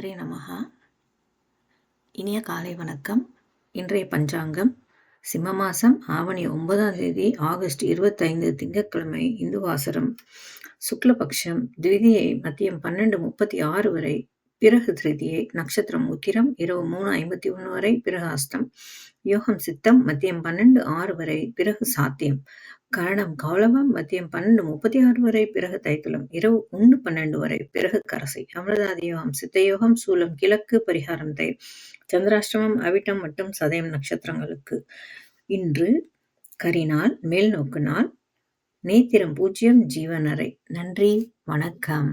திரே நமகா இனிய காலை வணக்கம். இன்றைய பஞ்சாங்கம் சிம்ம மாசம் ஆவணி ஒன்பதாம் தேதி ஆகஸ்ட் இருபத்தைந்து திங்கட்கிழமை இந்து வாசரம். சுக்லபக்ஷம் திவிதியை மதியம் பன்னெண்டு முப்பத்தி ஆறு வரை பிறகு திருதியை நட்சத்திரம் உத்திரம் இரவு மூணு ஐம்பத்தி ஒன்று வரை பிறகு அஸ்தம் யோகம் சித்தம் மதியம் பன்னெண்டு ஆறு வரை பிறகு சாத்தியம். கரணம் கௌளவம் மதியம் பன்னெண்டு முப்பத்தி ஆறு வரை பிறகு தைத்துலம் இரவு ஒன்று பன்னெண்டு வரை பிறகு கரசை. அமிர்தாதி யோகம் சித்தயோகம் சூலம் கிழக்கு பரிகாரம் தை சந்திராஷ்டமம் அவிட்டம் மற்றும் சதயம் நட்சத்திரங்களுக்கு. இன்று கரிநாள் மேல் நோக்கு நாள் நேத்திரம் பூஜ்ஜியம் ஜீவனரை நன்றி வணக்கம்.